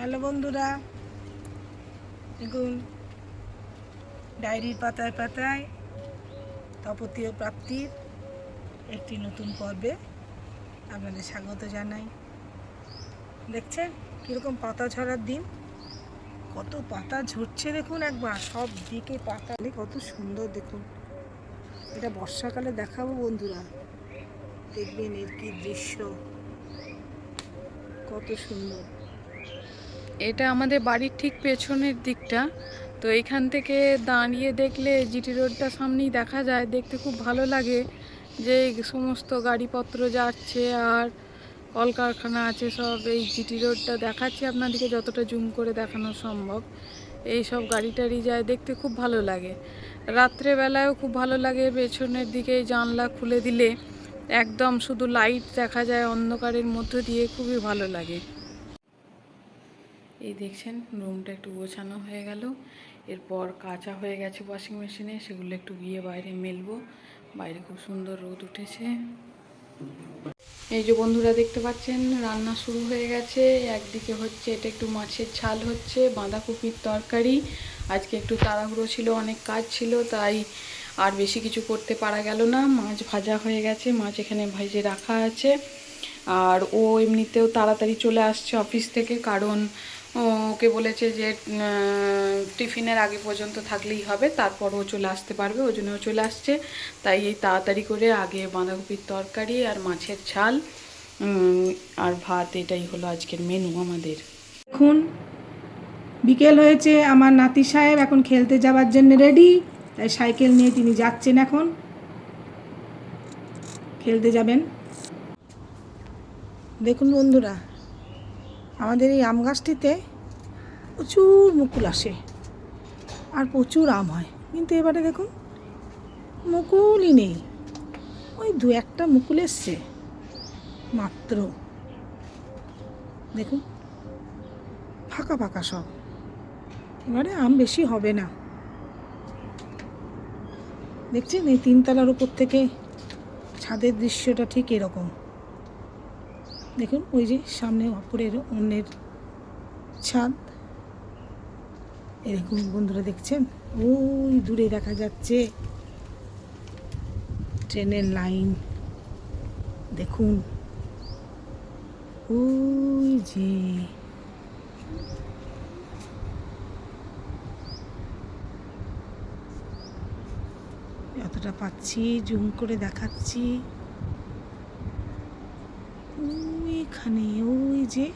Hello বন্ধুরা। দেখুন, ডায়েরির পাতায় পাতায় তপতীয় প্রাপ্তির একটি নতুন পর্বে আপনাদের স্বাগত জানাই। দেখছেন কীরকম পাতা ঝরার দিন? কত পাতা ঝরছে দেখুন একবার, সব দিকে পাতা কত সুন্দর দেখুন। এটা বর্ষাকালে দেখাবো বন্ধুরা। দেখবেন এর কি দৃশ্য। কত সুন্দর। এটা আমাদের বাড়ির ঠিক পেছনের দিকটা। তো এখান থেকে দাঁড়িয়ে দেখলে জিটি রোডটা সামনেই দেখা যায়, দেখতে খুব ভালো লাগে যে সমস্ত গাড়িপত্র যাচ্ছে আর কলকারখানা আছে সব। এই জিটি রোডটা দেখাচ্ছি আপনাদেরকে যতটা জুম করে দেখানো সম্ভব। এই সব গাড়ি টাড়ি যায়, দেখতে খুব ভালো লাগে। রাত্রেবেলায়ও খুব ভালো লাগে পেছনের দিকে জানলা খুলে দিলে। একদম শুধু লাইট দেখা যায় অন্ধকারের মধ্য দিয়ে, খুবই ভালো লাগে। এই দেখছেন, রুমটা একটু গোছানো হয়ে গেল। এরপর কাঁচা হয়ে গেছে ওয়াশিং মেশিনে সেগুলো একটু গিয়ে বাইরে মেলবো। বাইরে খুব সুন্দর রোদ উঠেছে। এই যে বন্ধুরা দেখতে পাচ্ছেন, রান্না শুরু হয়ে গেছে। একদিকে হচ্ছে এটা একটু মাছের ছাল হচ্ছে, বাঁধাকপির তরকারি। আজকে একটু তাড়াহুড়ো ছিল, অনেক কাজ ছিল, তাই আর বেশি কিছু করতে পারা গেল না। মাছ ভাজা হয়ে গেছে, মাছ এখানে ভেজে রাখা আছে। আর ও এমনিতেও তাড়াতাড়ি চলে আসছে অফিস থেকে, কারণ ওকে বলেছে যে টিফিনের আগে পর্যন্ত থাকলেই হবে, তারপর ও চলে আসতে পারবে, ওই জন্য ও চলে আসছে। তাই এই তাড়াতাড়ি করে আগে বাঁধাকপির তরকারি আর মাছের ঝাল আর ভাত, এটাই হলো আজকের মেনু আমাদের। দেখুন বিকেল হয়েছে, আমার নাতি সাহেব এখন খেলতে যাওয়ার জন্য রেডি তাই সাইকেল নিয়ে তিনি যাচ্ছেন এখন। খেলতে যাবেন। দেখুন বন্ধুরা, আমাদের এই আম গাছটিতে প্রচুর মুকুল আসে আর প্রচুর আম হয়। কিন্তু এবারে দেখুন, মুকুলই নেই। ওই দু একটা মুকুল এসছে, মাত্র। দেখুন, ফাঁকা ফাঁকা সব। এবারে আম বেশি হবে না। দেখছেন, এই তিনতলার উপর থেকে ছাদের দৃশ্যটা ঠিক এরকম। দেখুন, ওই যে সামনে অপরের অন্যের ছাদ। এরকম বন্ধুরা দেখছেন? ওই দূরে দেখা যাচ্ছে ট্রেনের লাইন। দেখুন। ওই যে যতটা পাচ্ছি, জুম করে দেখাচ্ছি। ওইখানে ওই যে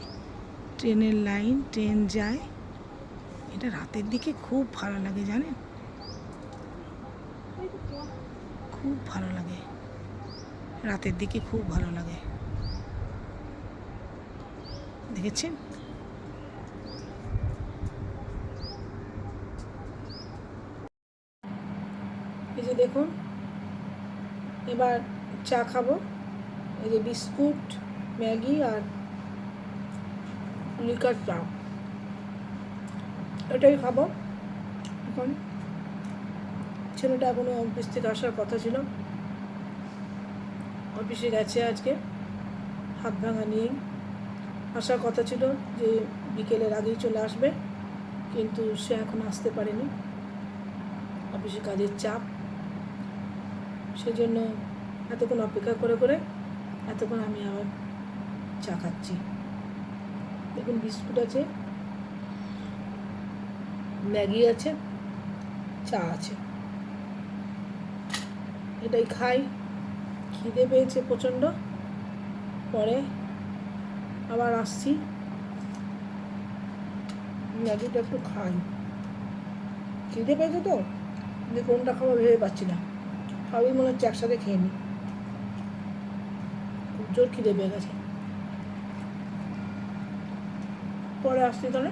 ট্রেনের লাইন, ট্রেন যায়। এটা রাতের দিকে খুব ভালো লাগে, জানেন? খুব ভালো লাগে। রাতের দিকে খুব ভালো লাগে। দেখেছেন? এই যে দেখুন, এবার চা খাব। এই যে বিস্কুট ম্যাগি আর লিকার চা। এটাই খাব। এখন ছেলেটা এখনও অফিস থেকে আসার কথা ছিল। অফিসে গেছে আজকে। হাত ভাঙা নিয়েই। আসার কথা ছিল যে বিকেলের আগেই চলে আসবে, কিন্তু সে এখন আসতে পারেনি। অফিসে কাজের চাপ। সেজন্য এতক্ষণ অপেক্ষা করে করে এতক্ষণ আমি আবার চা খাচ্ছি। দেখুন, বিস্কুট আছে, ম্যাগি আছে, চা আছে। এটাই খাই। খিদে পেয়েছে প্রচণ্ড। পরে আবার আসছি। ম্যাগিটা একটু খাই। খিদে পেয়েছে তো? যে কোনটা খাব ভেবে পাচ্ছি না। সবই মনে হচ্ছে একসাথে খেয়ে নিই জোর খিদে পেয়ে গেছে। পরে আসছি তাহলে।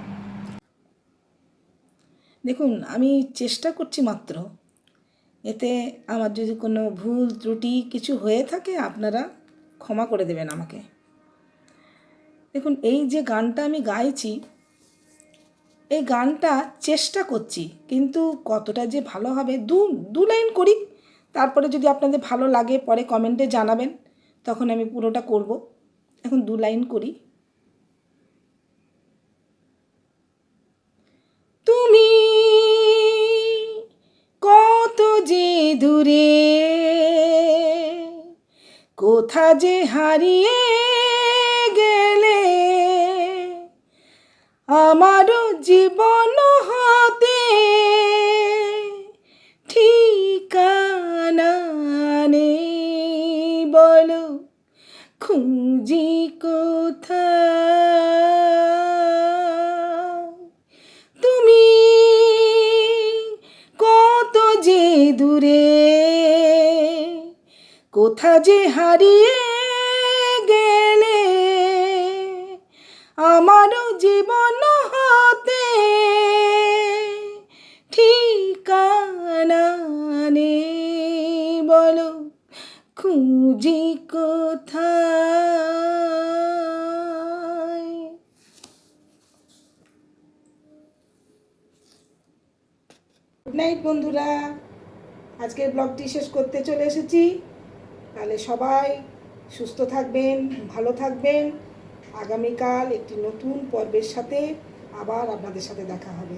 দেখুন, আমি চেষ্টা করছি মাত্র। এতে আমার যদি কোনো ভুল, ত্রুটি কিছু হয়ে থাকে, আপনারা ক্ষমা করে দেবেন আমাকে। দেখুন, এই যে গানটা আমি গাইছি, এই গানটা চেষ্টা করছি, কিন্তু কতটা যে ভালো হবে, দু দু লাইন করি, তারপরে যদি আপনাদের ভালো লাগে, পরে কমেন্টে জানাবেন, তখন আমি পুরোটা করব। এখন দু লাইন করি। দূরে। কোথা যে হারিয়ে গেলে? আমারও জীবন কোথা যে হারিয়ে গেলে আমারও জীবন হতে ঠিকানা বলো খুঁজি কোথায়? গুড নাইট বন্ধুরা। আজকের ব্লগটি শেষ করতে চলে এসেছি। তাহলে সবাই সুস্থ থাকবেন, ভালো থাকবেন। আগামীকাল একটি নতুন পর্বের সাথে আবার আপনাদের সাথে দেখা হবে।